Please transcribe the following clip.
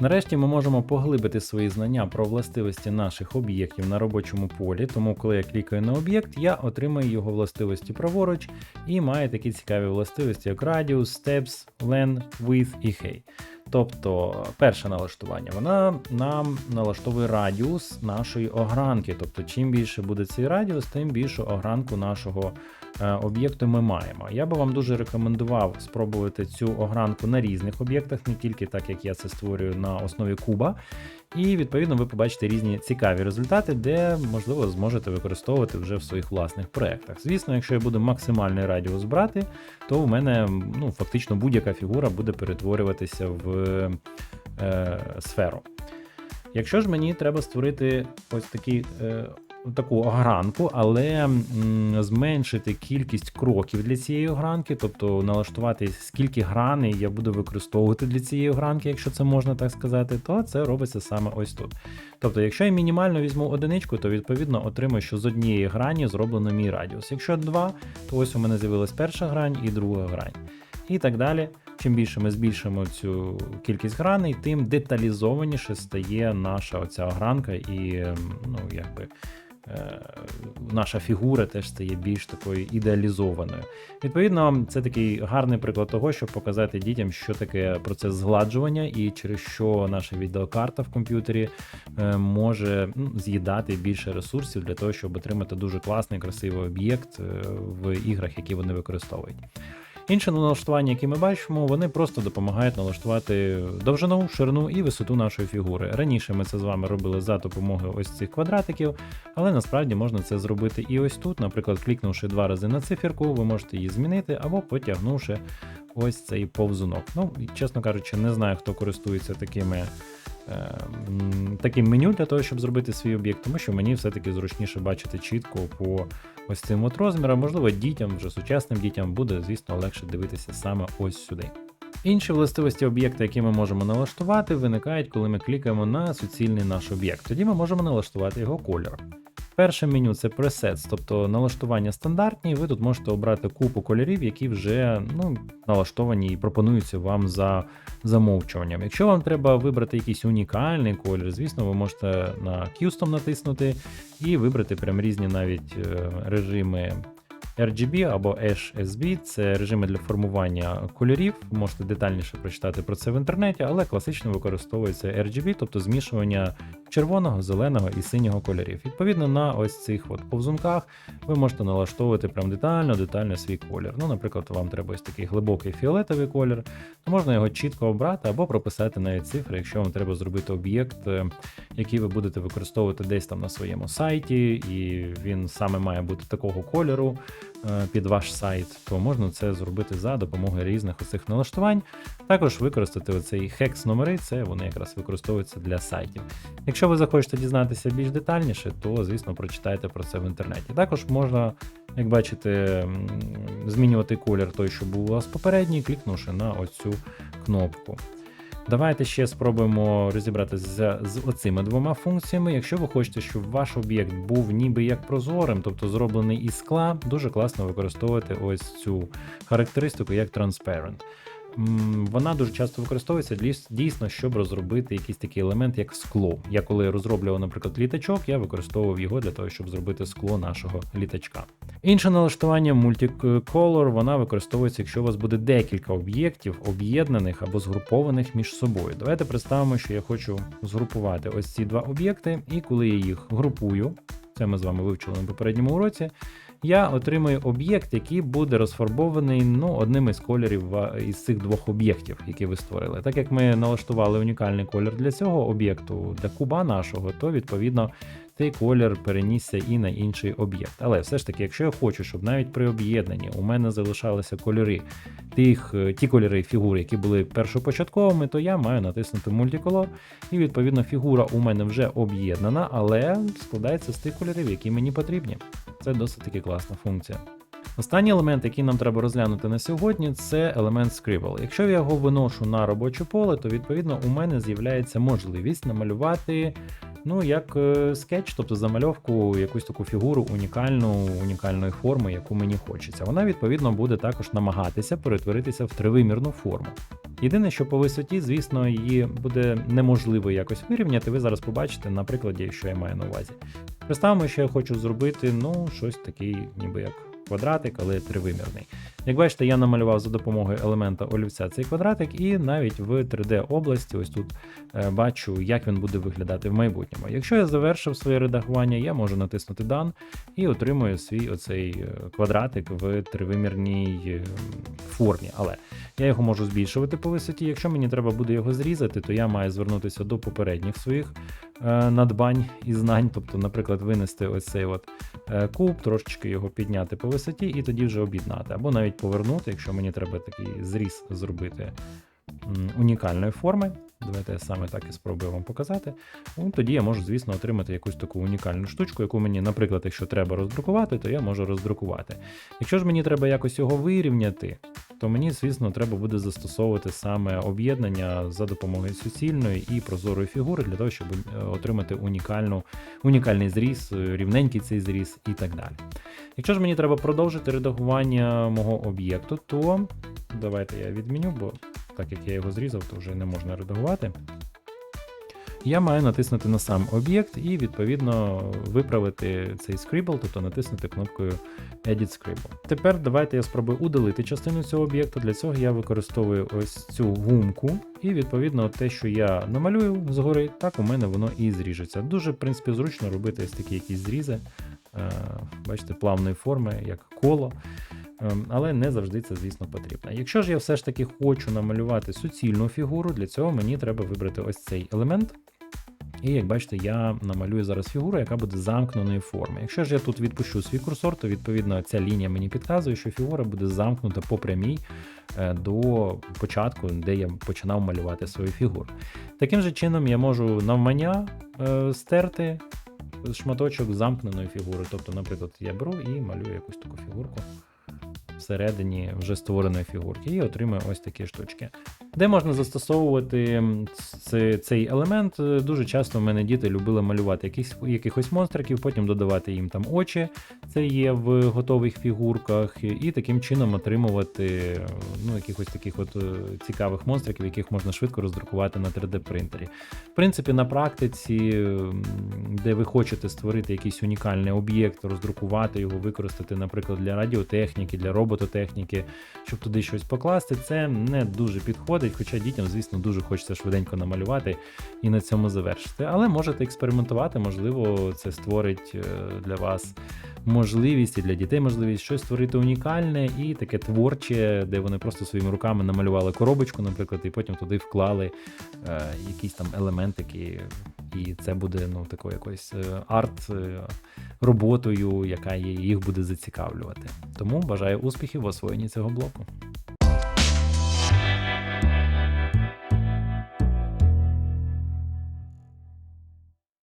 Нарешті ми можемо поглибити свої знання про властивості наших об'єктів на робочому полі, тому коли я клікаю на об'єкт, я отримаю його властивості праворуч і має такі цікаві властивості, як Radius, Steps, Len, Width і Hey. Тобто, перше налаштування, вона нам налаштовує радіус нашої огранки. Тобто, чим більше буде цей радіус, тим більшу огранку нашого е, об'єкту ми маємо. Я би вам дуже рекомендував спробувати цю огранку на різних об'єктах, не тільки так, як я це створюю на основі куба. І відповідно ви побачите різні цікаві результати, де можливо зможете використовувати вже в своїх власних проєктах. Звісно, якщо я буду максимальний радіус брати, то у мене ну, фактично будь-яка фігура буде перетворюватися в е, сферу. Якщо ж мені треба створити ось такі. Е, Таку огранку, але зменшити кількість кроків для цієї огранки, тобто налаштувати скільки граней я буду використовувати для цієї огранки, якщо це можна так сказати, то це робиться саме ось тут. Тобто, якщо я мінімально візьму одиничку, то відповідно отримаю, що з однієї грані зроблено мій радіус. Якщо два, то ось у мене з'явилась перша грань і друга грань. І так далі. Чим більше ми збільшимо цю кількість граней, тим деталізованіше стає наша оця огранка і ну, якби. Е, Наша фігура теж стає більш такою ідеалізованою. Відповідно, це такий гарний приклад того, щоб показати дітям, що таке процес згладжування, і через що наша відеокарта в комп'ютері е, може ну, з'їдати більше ресурсів для того, щоб отримати дуже класний, красивий об'єкт е, в іграх, які вони використовують. Інші налаштування, які ми бачимо, вони просто допомагають налаштувати довжину, ширину і висоту нашої фігури. Раніше ми це з вами робили за допомогою ось цих квадратиків, але насправді можна це зробити і ось тут. Наприклад, клікнувши два рази на циферку, ви можете її змінити або потягнувши ось цей повзунок. Ну, чесно кажучи, не знаю, хто користується такими. е, Таким меню для того, щоб зробити свій об'єкт, тому що мені все-таки зручніше бачити чітко по ось цим от розміром. Можливо, дітям, вже сучасним дітям буде, звісно, легше дивитися саме ось сюди. Інші властивості об'єкта, які ми можемо налаштувати, виникають, коли ми клікаємо на суцільний наш об'єкт. Тоді ми можемо налаштувати його кольор. Перше меню це presets, тобто налаштування стандартні. Ви тут можете обрати купу кольорів, які вже ну, налаштовані і пропонуються вам за замовчуванням. Якщо вам треба вибрати якийсь унікальний колір, звісно, ви можете на Custom натиснути і вибрати прям різні навіть е, режими RGB або HSB це режими для формування кольорів. Можете детальніше прочитати про це в інтернеті, але класично використовується RGB, тобто змішування червоного, зеленого і синього кольорів. Відповідно, на ось цих от повзунках ви можете налаштовувати прям детально, детально свій колір. Ну, наприклад, вам треба ось такий глибокий фіолетовий колір, то можна його чітко обрати або прописати навіть цифри, якщо вам треба зробити об'єкт, е, який ви будете використовувати десь там на своєму сайті, і він саме має бути такого кольору під ваш сайт, то можна це зробити за допомогою різних оцих налаштувань. Також використати оцей хекс номери, це вони якраз використовуються для сайтів. Якщо ви захочете дізнатися більш детальніше, то звісно прочитайте про це в інтернеті. Також можна, як бачите, змінювати колір той, що був у вас попередній, клікнувши на оцю кнопку. Давайте ще спробуємо розібратися з, оцими двома функціями. Якщо ви хочете, щоб ваш об'єкт був ніби як прозорим, тобто зроблений із скла, дуже класно використовувати ось цю характеристику як transparent. Вона дуже часто використовується дійсно, щоб розробити якийсь такий елемент, як скло. Я коли розроблював, наприклад, літачок, я використовував його для того, щоб зробити скло нашого літачка. Інше налаштування Multicolor, вона використовується, якщо у вас буде декілька об'єктів, об'єднаних або згрупованих між собою. Давайте представимо, що я хочу згрупувати ось ці два об'єкти, і коли я їх групую, це ми з вами вивчили на попередньому уроці. Я отримую об'єкт, який буде розфарбований ну, одним із кольорів із цих двох об'єктів, які ви створили. Так як ми налаштували унікальний колір для цього об'єкту, для куба нашого, то відповідно цей колір перенісся і на інший об'єкт. Але все ж таки, якщо я хочу, щоб навіть при об'єднанні у мене залишалися кольори тих, е, ті кольори фігур, які були першопочатковими, то я маю натиснути мультиколор, і відповідно фігура у мене вже об'єднана, але складається з тих кольорів, які мені потрібні. Це досить таки класна функція. Останній елемент, який нам треба розглянути на сьогодні, це елемент Scribble. Якщо я його виношу на робоче поле, то відповідно у мене з'являється можливість намалювати Ну, як е, скетч, тобто замальовку, якусь таку фігуру унікальну, унікальної форми, яку мені хочеться. Вона, відповідно, буде також намагатися перетворитися в тривимірну форму. Єдине, що по висоті, звісно, її буде неможливо якось вирівняти. Ви зараз побачите на прикладі, що я маю на увазі. Представимо, що я хочу зробити, ну, щось такий, ніби як квадратик, але тривимірний. Як бачите, я намалював за допомогою елемента олівця цей квадратик, і навіть в 3D-області, ось тут е, бачу, як він буде виглядати в майбутньому. Якщо я завершив своє редагування, я можу натиснути Done і отримую свій оцей е, квадратик в тривимірній е, формі. Але я його можу збільшувати по висоті. Якщо мені треба буде його зрізати, то я маю звернутися до попередніх своїх е, надбань і знань, тобто, наприклад, винести ось цей от е, куб, трошечки його підняти по висоті і тоді вже об'єднати. Або навіть повернути, якщо мені треба такий зріз зробити унікальної форми. Давайте я саме так і спробую вам показати. Ну, тоді я можу, звісно, отримати якусь таку унікальну штучку, яку мені, наприклад, якщо треба роздрукувати, то я можу роздрукувати. Якщо ж мені треба якось його вирівняти, то мені, звісно, треба буде застосовувати саме об'єднання за допомогою суцільної і прозорої фігури для того, щоб е, отримати унікальну, унікальний зріз, е, рівненький цей зріз і так далі. Якщо ж мені треба продовжити редагування мого об'єкту, то давайте я відміню, бо так як я його зрізав, то вже не можна редагувати. Я маю натиснути на сам об'єкт і відповідно виправити цей scribble, тобто натиснути кнопкою Edit Scribble. Тепер давайте я спробую удалити частину цього об'єкту. Для цього я використовую ось цю гумку, і відповідно те, що я намалюю згори, так у мене воно і зріжеться. Дуже, в принципі, зручно робити ось такі якісь зрізи. Е, Бачите, плавної форми, як коло. Ем, Але не завжди це, звісно, потрібно. Якщо ж я все ж таки хочу намалювати суцільну фігуру, для цього мені треба вибрати ось цей елемент. І як бачите, я намалюю зараз фігуру, яка буде замкненої форми. Якщо ж я тут відпущу свій курсор, то відповідно ця лінія мені підказує, що фігура буде замкнута по прямій е, до початку, де я починав малювати свою фігуру. Таким же чином я можу навмання е, стерти шматочок замкненої фігури. Тобто, наприклад, я беру і малюю якусь таку фігурку всередині вже створеної фігурки і отримує ось такі штучки. Де можна застосовувати цей елемент? Е, Дуже часто в мене діти любили малювати якісь, якихось монстриків, потім додавати їм там очі, це є в готових фігурках, і таким чином отримувати ну, якихось таких от е, цікавих монстриків, яких можна швидко роздрукувати на 3D принтері. В принципі, на практиці, де ви хочете створити якийсь унікальний об'єкт, роздрукувати його, використати, наприклад, для радіотехніки, для робототехніки, щоб туди щось покласти, це не дуже підходить. Хоча дітям, звісно, дуже хочеться швиденько намалювати і на цьому завершити. Але можете експериментувати, можливо, це створить е, для вас можливість і для дітей можливість щось створити унікальне і таке творче, де вони просто своїми руками намалювали коробочку, наприклад, і потім туди вклали е, якісь там елементики. І це буде ну такою якоюсь е, арт е, яка їх буде зацікавлювати. Тому бажаю успіхів в освоєнні цього блоку.